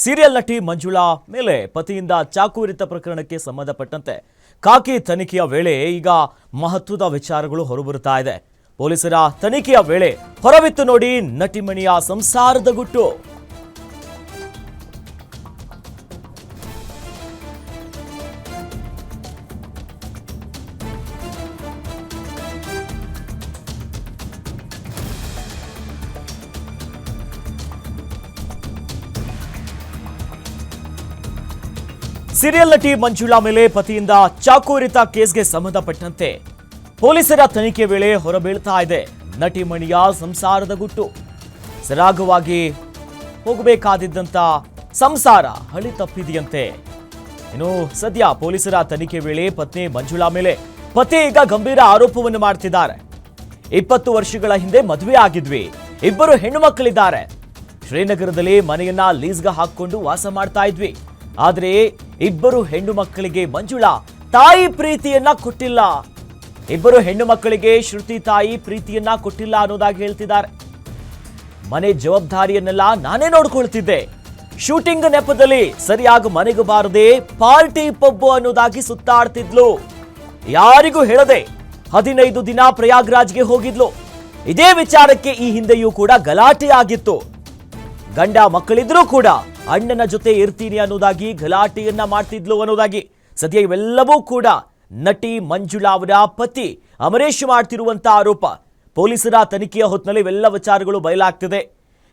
Serial ನಟಿ ಮಂಜುಳಾ ಮೇಲೆ ಪತಿಯಿಂದ ಚಾಕು ಇರಿತ ಪ್ರಕರಣಕ್ಕೆ ಸಂಬಂಧಪಟ್ಟಂತೆ ಕಾಕಿ ತನಿಖೆಯ ವೇಳೆ ಈಗ ಮಹತ್ವದ ವಿಚಾರಗಳು ಹೊರಬರುತ್ತಾ ಇದೆ. ಪೊಲೀಸರ ತನಿಖೆಯ ವೇಳೆ ಹೊರಬಿತ್ತು ನೋಡಿ ನಟಿಮಣಿಯ ಸಂಸಾರದ ಗುಟ್ಟು. ಸೀರಿಯಲ್ ನಟಿ ಮಂಜುಳಾ ಮೇಲೆ ಪತಿಯಿಂದ ಚಾಕು ಇರಿತ ಕೇಸ್ಗೆ ಸಂಬಂಧಪಟ್ಟಂತೆ ಪೊಲೀಸರ ತನಿಖೆ ವೇಳೆ ಹೊರಬೀಳ್ತಾ ಇದೆ. ನಟಿ ಮಣಿಯ ಸಂಸಾರದ ಗುಟ್ಟು. ಸರಾಗವಾಗಿ ಹೋಗಬೇಕಾದಿದ್ದಂತ ಸಂಸಾರ ಹಳಿ ತಪ್ಪಿದೆಯಂತೆ. ಇನ್ನು ಸದ್ಯ ಪೊಲೀಸರ ತನಿಖೆ ವೇಳೆ ಪತ್ನಿ ಮಂಜುಳಾ ಮೇಲೆ ಪತಿ ಈಗ ಗಂಭೀರ ಆರೋಪವನ್ನು ಮಾಡ್ತಿದ್ದಾರೆ. ಇಪ್ಪತ್ತು ವರ್ಷಗಳ ಹಿಂದೆ ಮದುವೆ ಆಗಿದ್ವಿ. ಇಬ್ಬರು ಹೆಣ್ಣು ಮಕ್ಕಳಿದ್ದಾರೆ. ಶ್ರೀನಗರದಲ್ಲಿ ಮನೆಯನ್ನ ಲೀಸ್ಗೆ ಹಾಕೊಂಡು ವಾಸ ಮಾಡ್ತಾ ಇದ್ವಿ. ಆದ್ರೆ ಇಬ್ಬರು ಹೆಣ್ಣು ಮಕ್ಕಳಿಗೆ ಮಂಜುಳಾ ತಾಯಿ ಪ್ರೀತಿಯನ್ನ ಕೊಟ್ಟಿಲ್ಲ. ಇಬ್ಬರು ಹೆಣ್ಣು ಮಕ್ಕಳಿಗೆ ಶ್ರುತಿ ತಾಯಿ ಪ್ರೀತಿಯನ್ನ ಕೊಟ್ಟಿಲ್ಲ ಅನ್ನೋದಾಗಿ ಹೇಳ್ತಿದ್ದಾರೆ. ಮನೆ ಜವಾಬ್ದಾರಿಯನ್ನೆಲ್ಲ ನಾನೇ ನೋಡ್ಕೊಳ್ತಿದ್ದೆ. ಶೂಟಿಂಗ್ ನೆಪದಲ್ಲಿ ಸರಿಯಾಗಿ ಮನೆಗೆ ಬಾರದೆ ಪಾರ್ಟಿ ಪಬ್ಬು ಅನ್ನೋದಾಗಿ ಸುತ್ತಾಡ್ತಿದ್ಲು. ಯಾರಿಗೂ ಹೇಳದೆ ಹದಿನೈದು ದಿನ ಪ್ರಯಾಗ್ರಾಜ್ಗೆ ಹೋಗಿದ್ಲು. ಇದೇ ವಿಚಾರಕ್ಕೆ ಈ ಹಿಂದೆಯೂ ಕೂಡ ಗಲಾಟೆ ಆಗಿತ್ತು ಗಂಡ ಮಕ್ಕಳಿದ್ರೂ ಕೂಡ ಅಣ್ಣನ ಜೊತೆ ಇರ್ತೀನಿ ಅನ್ನೋದಾಗಿ ಗಲಾಟೆಯನ್ನ ಮಾಡ್ತಿದ್ಲು ಅನ್ನೋದಾಗಿ. ಸದ್ಯ ಇವೆಲ್ಲವೂ ಕೂಡ ನಟಿ ಮಂಜುಳಾ ಅವರ ಪತಿ ಅಮರೇಶ್ ಮಾಡ್ತಿರುವಂತ ಆರೋಪ. ಪೊಲೀಸರ ತನಿಖೆಯ ಹೊತ್ತಿನಲ್ಲಿ ಇವೆಲ್ಲ ವಿಚಾರಗಳು ಬಯಲಾಗ್ತಿದೆ.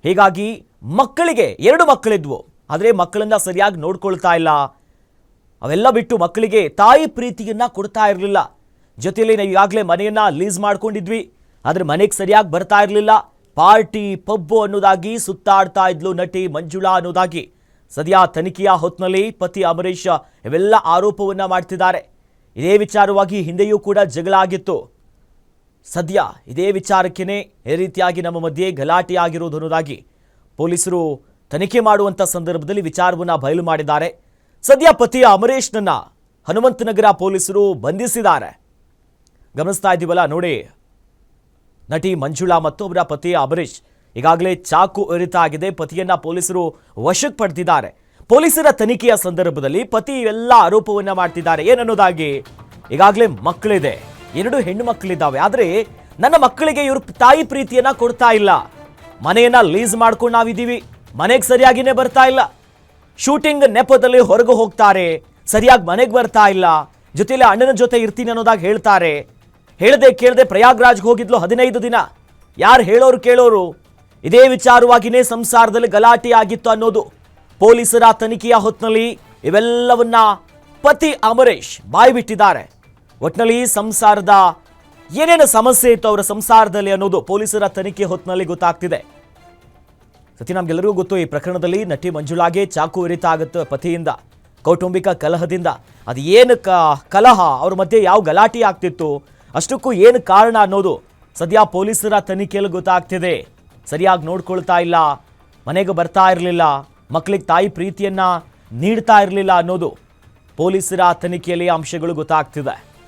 ಹೀಗಾಗಿ ಮಕ್ಕಳಿಗೆ ಎರಡು ಮಕ್ಕಳಿದ್ವು. ಆದರೆ ಮಕ್ಕಳನ್ನ ಸರಿಯಾಗಿ ನೋಡ್ಕೊಳ್ತಾ ಇಲ್ಲ. ಅವೆಲ್ಲ ಬಿಟ್ಟು ಮಕ್ಕಳಿಗೆ ತಾಯಿ ಪ್ರೀತಿಯನ್ನ ಕೊಡ್ತಾ ಇರಲಿಲ್ಲ. ಜೊತೆಯಲ್ಲಿ ನಾವು ಈಗಾಗಲೇ ಮನೆಯನ್ನ ಲೀಸ್ ಮಾಡ್ಕೊಂಡಿದ್ವಿ. ಆದರೆ ಮನೆಗೆ ಸರಿಯಾಗಿ ಬರ್ತಾ ಇರಲಿಲ್ಲ. ಪಾರ್ಟಿ ಪಬ್ಬು ಅನ್ನೋದಾಗಿ ಸುತ್ತಾಡ್ತಾ ಇದ್ಲು ನಟಿ ಮಂಜುಳಾ ಅನ್ನೋದಾಗಿ. ಸದ್ಯ ತನಿಖೆಯ ಹೊತ್ತಿನಲ್ಲಿ ಪತಿ ಅಮರೀಶ್ ಇವೆಲ್ಲ ಆರೋಪವನ್ನ ಮಾಡ್ತಿದ್ದಾರೆ. ಇದೇ ವಿಚಾರವಾಗಿ ಹಿಂದೆಯೂ ಕೂಡ ಜಗಳ ಆಗಿತ್ತು. ಸದ್ಯ ಇದೇ ವಿಚಾರಕ್ಕೇನೆ ಈ ರೀತಿಯಾಗಿ ನಮ್ಮ ಮಧ್ಯೆ ಗಲಾಟೆ ಅನ್ನೋದಾಗಿ ಪೊಲೀಸರು ತನಿಖೆ ಮಾಡುವಂತ ಸಂದರ್ಭದಲ್ಲಿ ವಿಚಾರವನ್ನ ಬಯಲು ಮಾಡಿದ್ದಾರೆ. ಸದ್ಯ ಪತಿ ಅಮರೇಶ್ನನ್ನ ಹನುಮಂತನಗರ ಪೊಲೀಸರು ಬಂಧಿಸಿದ್ದಾರೆ. ಗಮನಿಸ್ತಾ ಇದ್ದೀವಲ್ಲ ನೋಡಿ. ನಟಿ ಮಂಜುಳಾ ಮತ್ತು ಪತಿ ಅಬರೀಶ್ ಈಗಾಗಲೇ ಚಾಕು ಇರಿತ ಆಗಿದೆ ಪತಿಯನ್ನ ಪೊಲೀಸರು ವಶಕ್ಕೆ ಪಡೆದಿದ್ದಾರೆ ಪೊಲೀಸರ ತನಿಖೆಯ ಸಂದರ್ಭದಲ್ಲಿ ಪತಿ ಎಲ್ಲ ಆರೋಪವನ್ನ ಮಾಡ್ತಿದ್ದಾರೆ. ಏನನ್ನೋದಾಗಿ, ಈಗಾಗಲೇ ಮಕ್ಕಳಿದೆ. ಎರಡು ಹೆಣ್ಣು ಮಕ್ಕಳಿದ್ದಾವೆ. ಆದ್ರೆ ನನ್ನ ಮಕ್ಕಳಿಗೆ ಇವರು ತಾಯಿ ಪ್ರೀತಿಯನ್ನ ಕೊಡ್ತಾ ಇಲ್ಲ. ಮನೆಯನ್ನ ಲೀಸ್ ಮಾಡ್ಕೊಂಡು ನಾವಿದ್ದೀವಿ. ಮನೆಗೆ ಸರಿಯಾಗಿನೇ ಬರ್ತಾ ಇಲ್ಲ. ಶೂಟಿಂಗ್ ನೆಪದಲ್ಲಿ ಹೊರಗೆ ಹೋಗ್ತಾರೆ. ಸರಿಯಾಗಿ ಮನೆಗೆ ಬರ್ತಾ ಇಲ್ಲ. ಜೊತೆಯಲ್ಲಿ ಅಣ್ಣನ ಜೊತೆ ಇರ್ತೀನಿ ಅನ್ನೋದಾಗಿ ಹೇಳ್ತಾರೆ. ಹೇಳದೆ ಕೇಳದೆ ಪ್ರಯಾಗ್ರಾಜ್ಗೆ ಹೋಗಿದ್ಲು ಹದಿನೈದು ದಿನ. ಯಾರು ಹೇಳೋರು ಕೇಳೋರು? ಇದೇ ವಿಚಾರವಾಗಿನೇ ಸಂಸಾರದಲ್ಲಿ ಗಲಾಟೆ ಆಗಿತ್ತು ಅನ್ನೋದು. ಪೊಲೀಸರ ತನಿಖೆಯ ಹೊತ್ತಿನಲ್ಲಿ ಇವೆಲ್ಲವನ್ನ ಪತಿ ಅಮರೇಶ್ ಬಾಯಿ ಬಿಟ್ಟಿದ್ದಾರೆ ಒಟ್ನಲ್ಲಿ ಸಂಸಾರದ ಏನೇನು ಸಮಸ್ಯೆ ಇತ್ತು ಅವರ ಸಂಸಾರದಲ್ಲಿ ಅನ್ನೋದು ಪೊಲೀಸರ ತನಿಖೆ ಹೊತ್ತಿನಲ್ಲಿ ಗೊತ್ತಾಗ್ತಿದೆ. ಸತಿ ನಮ್ಗೆಲ್ಲರಿಗೂ ಗೊತ್ತು, ಈ ಪ್ರಕರಣದಲ್ಲಿ ನಟಿ ಮಂಜುಳಾಗೆ ಚಾಕು ಇರಿತ ಆಗುತ್ತೆ ಪತಿಯಿಂದ, ಕೌಟುಂಬಿಕ ಕಲಹದಿಂದ. ಅದು ಏನು ಕಲಹ, ಅವ್ರ ಮಧ್ಯೆ ಯಾವ ಗಲಾಟೆ ಆಗ್ತಿತ್ತು? ಅಷ್ಟಕ್ಕೂ ಏನು ಕಾರಣ ಅನ್ನೋದು ಸದ್ಯ ಪೊಲೀಸರ ತನಿಖೆಯಲ್ಲಿ ಗೊತ್ತಾಗ್ತಿದೆ. ಸರಿಯಾಗಿ ನೋಡ್ಕೊಳ್ತಾ ಇಲ್ಲ, ಮನೆಗೆ ಬರ್ತಾ ಇರಲಿಲ್ಲ ಮಕ್ಕಳಿಗೆ ತಾಯಿ ಪ್ರೀತಿಯನ್ನ ನೀಡ್ತಾ ಇರಲಿಲ್ಲ ಅನ್ನೋದು ಪೊಲೀಸರ ತನಿಖೆಯಲ್ಲಿ ಅಂಶಗಳು ಗೊತ್ತಾಗ್ತಿದೆ.